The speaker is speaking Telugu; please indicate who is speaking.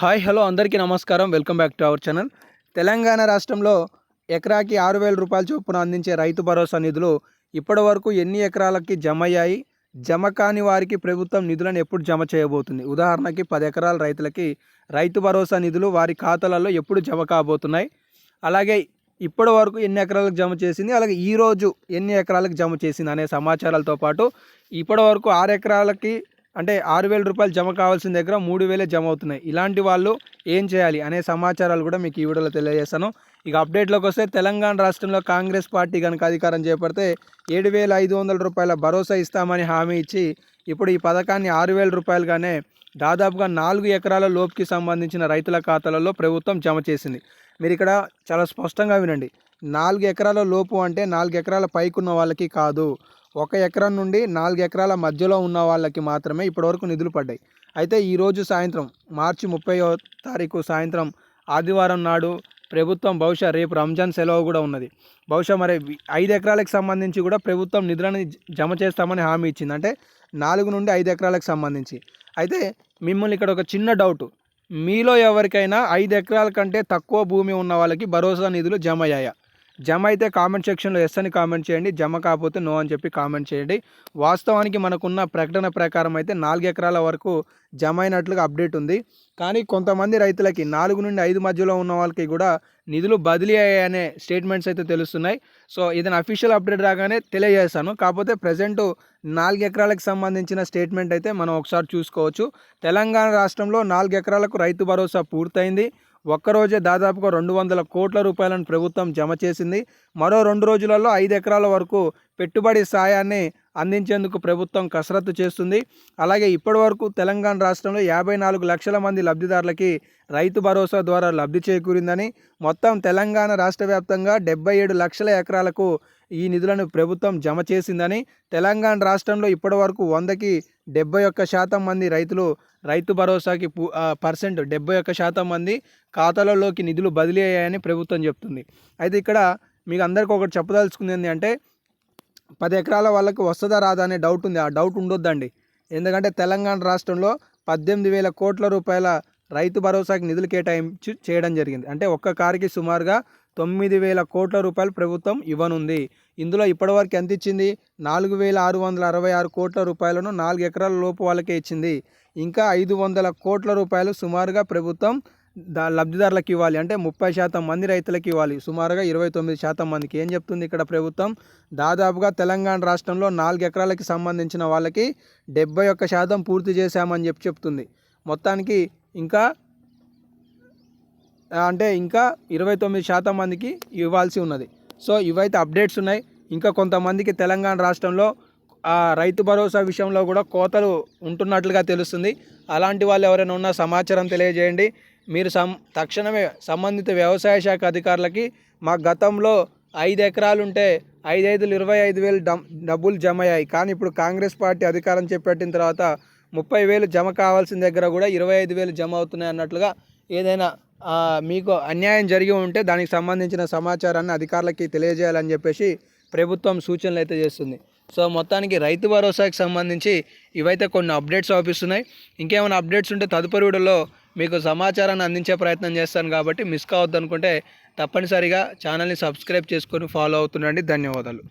Speaker 1: హాయ్ హలో అందరికీ నమస్కారం. Welcome back to our channel. Telangana రాష్ట్రంలో ఎకరాకి ఆరు వేల రూపాయల చొప్పున అందించే రైతు భరోసా నిధులు ఇప్పటి వరకు ఎన్ని ఎకరాలకి జమ అయ్యాయి జమ కాని వారికి ప్రభుత్వం నిధులను ఎప్పుడు జమ చేయబోతుంది? ఉదాహరణకి పది ఎకరాల రైతులకి రైతు భరోసా నిధులు వారి ఖాతాలలో ఎప్పుడు జమ కాబోతున్నాయి? అలాగే ఇప్పటి వరకు ఎన్ని ఎకరాలకు జమ చేసింది? అలాగే ఈరోజు ఎన్ని ఎకరాలకు జమ చేసింది? అనే సమాచారాలతో పాటు ఇప్పటి వరకు ఆరు ఎకరాలకి అంటే ఆరు వేల రూపాయలు జమ కావాల్సిన దగ్గర మూడు వేలే జమ అవుతున్నాయి. ఇలాంటి వాళ్ళు ఏం చేయాలి అనే సమాచారాలు కూడా మీకు ఈ వీడియోలో తెలియజేస్తాను. ఇక అప్డేట్లోకి వస్తే తెలంగాణ రాష్ట్రంలో కాంగ్రెస్ పార్టీ కనుక అధికారం చేపడితే ఏడు వేల ఐదు వందల రూపాయల భరోసా ఇస్తామని హామీ ఇచ్చి ఇప్పుడు ఈ పథకాన్ని ఆరు వేల రూపాయలుగానే దాదాపుగా నాలుగు ఎకరాల లోపుకి సంబంధించిన రైతుల ఖాతాలలో ప్రభుత్వం జమ చేసింది. మీరు ఇక్కడ చాలా స్పష్టంగా వినండి. నాలుగు ఎకరాల లోపు అంటే నాలుగు ఎకరాల పైకున్న వాళ్ళకి కాదు. ఒక ఎకరం నుండి నాలుగు ఎకరాల మధ్యలో ఉన్న వాళ్ళకి మాత్రమే ఇప్పటివరకు నిధులు పడ్డాయి. అయితే ఈరోజు సాయంత్రం మార్చి ముప్పై తారీఖు సాయంత్రం ఆదివారం నాడు ప్రభుత్వం బహుశా రేపు రంజాన్ సెలవు కూడా ఉన్నది. బహుశా మరి ఐదు ఎకరాలకు సంబంధించి కూడా ప్రభుత్వం నిధులను జమ చేస్తామని హామీ ఇచ్చింది. అంటే నాలుగు నుండి ఐదు ఎకరాలకు సంబంధించి. అయితే మిమ్మల్ని ఇక్కడ ఒక చిన్న డౌట్. మీలో ఎవరికైనా ఐదు ఎకరాల కంటే తక్కువ భూమి ఉన్న వాళ్ళకి భరోసా నిధులు జమ అయ్యాయా? జమ అయితే కామెంట్ సెక్షన్లో ఎస్ అని కామెంట్ చేయండి జమ కాకపోతే నో అని చెప్పి కామెంట్ చేయండి. వాస్తవానికి మనకున్న ప్రకటన ప్రకారం అయితే నాలుగు ఎకరాల వరకు జమ అయినట్లుగా అప్డేట్ ఉంది. కానీ కొంతమంది రైతులకి నాలుగు నుండి ఐదు మధ్యలో ఉన్న వాళ్ళకి కూడా నిధులు బదిలీ అయ్యాయనే స్టేట్మెంట్స్ అయితే తెలుస్తున్నాయి. సో ఇదని అఫీషియల్ అప్డేట్ రాగానే తెలియజేస్తాను. కాకపోతే ప్రజెంట్ నాలుగు ఎకరాలకు సంబంధించిన స్టేట్మెంట్ అయితే మనం ఒకసారి చూసుకోవచ్చు. తెలంగాణ రాష్ట్రంలో నాలుగు ఎకరాలకు రైతు భరోసా పూర్తయింది. ఒక్కరోజే దాదాపుగా రెండు వందల కోట్ల రూపాయలను ప్రభుత్వం జమ చేసింది. మరో రెండు రోజులలో ఐదు ఎకరాల వరకు పెట్టుబడి సాయాన్ని అందించేందుకు ప్రభుత్వం కసరత్తు చేస్తుంది. అలాగే ఇప్పటివరకు తెలంగాణ రాష్ట్రంలో యాభై నాలుగు లక్షల మంది లబ్ధిదారులకి రైతు భరోసా ద్వారా లబ్ధి చేకూరిందని మొత్తం తెలంగాణ రాష్ట్ర వ్యాప్తంగా డెబ్బై ఏడు లక్షల ఎకరాలకు ఈ నిధులను ప్రభుత్వం జమ చేసిందని తెలంగాణ రాష్ట్రంలో ఇప్పటి వరకు వందకి డెబ్బై ఒక్క శాతం మంది రైతులు రైతు భరోసాకి పర్సెంట్ డెబ్బై ఒక్క శాతం మంది ఖాతాలలోకి నిధులు బదిలీ అయ్యాయని ప్రభుత్వం చెప్తుంది. అయితే ఇక్కడ మీకు అందరికీ ఒకటి చెప్పదలుచుకుంది ఏంటి అంటే పది ఎకరాల వాళ్ళకి వస్తుందా రాదా అనే డౌట్ ఉంది. ఆ డౌట్ ఉండొద్దండి. ఎందుకంటే తెలంగాణ రాష్ట్రంలో పద్దెనిమిది వేల కోట్ల రూపాయల రైతు భరోసాకి నిధులు కేటాయించి చేయడం జరిగింది. అంటే ఒక్క కారుకి సుమారుగా తొమ్మిది వేల కోట్ల రూపాయలు ప్రభుత్వం ఇవ్వనుంది. ఇందులో ఇప్పటివరకు ఎంత ఇచ్చింది? నాలుగు వేల ఆరు వందల అరవై ఆరు కోట్ల రూపాయలను నాలుగు ఎకరాల లోపు వాళ్ళకే ఇచ్చింది. ఇంకా ఐదు వందల కోట్ల రూపాయలు సుమారుగా ప్రభుత్వం దా లబ్ధిదారులకు ఇవ్వాలి. అంటే ముప్పై శాతం మంది రైతులకు ఇవ్వాలి. సుమారుగా ఇరవై తొమ్మిది శాతం మందికి. ఏం చెప్తుంది ఇక్కడ ప్రభుత్వం? దాదాపుగా తెలంగాణ రాష్ట్రంలో నాలుగు ఎకరాలకి సంబంధించిన వాళ్ళకి డెబ్బై ఒక్క శాతం పూర్తి చేశామని చెప్పి చెప్తుంది. మొత్తానికి ఇంకా అంటే ఇంకా ఇరవై తొమ్మిది శాతం మందికి ఇవ్వాల్సి ఉన్నది. సో ఇవైతే అప్డేట్స్ ఉన్నాయి. ఇంకా కొంతమందికి తెలంగాణ రాష్ట్రంలో రైతు భరోసా విషయంలో కూడా కోతలు ఉంటున్నట్లుగా తెలుస్తుంది. అలాంటి వాళ్ళు ఎవరైనా ఉన్న సమాచారం తెలియజేయండి. మీరు సం తక్షణమే సంబంధిత వ్యవసాయ శాఖ అధికారులకి మా గతంలో ఐదు ఎకరాలు ఉంటే ఐదైదులు ఇరవై ఐదు వేలు డబ్బులు జమ అయ్యాయి కానీ ఇప్పుడు కాంగ్రెస్ పార్టీ అధికారం చేపట్టిన తర్వాత ముప్పై వేలు జమ కావాల్సిన దగ్గర కూడా ఇరవై ఐదు వేలు జమ అవుతున్నాయి అన్నట్లుగా ఏదైనా మీకు అన్యాయం జరిగి ఉంటే దానికి సంబంధించిన సమాచారాన్ని అధికారులకి తెలియజేయాలని చెప్పేసి ప్రభుత్వం సూచనలు అయితే చేస్తుంది. సో మొత్తానికి రైతు భరోసాకి సంబంధించి ఇవైతే కొన్ని అప్డేట్స్ ఆపిస్తున్నాయి ఇంకేమైనా అప్డేట్స్ ఉంటే తదుపరి వీడియోలో మీకు సమాచారాన్ని అందించే ప్రయత్నం చేస్తాను కాబట్టి మిస్ కావద్దు అనుకుంటే తప్పనిసరిగా ఛానల్ని సబ్స్క్రైబ్ చేసుకొని ఫాలో అవుతుండండి. ధన్యవాదాలు.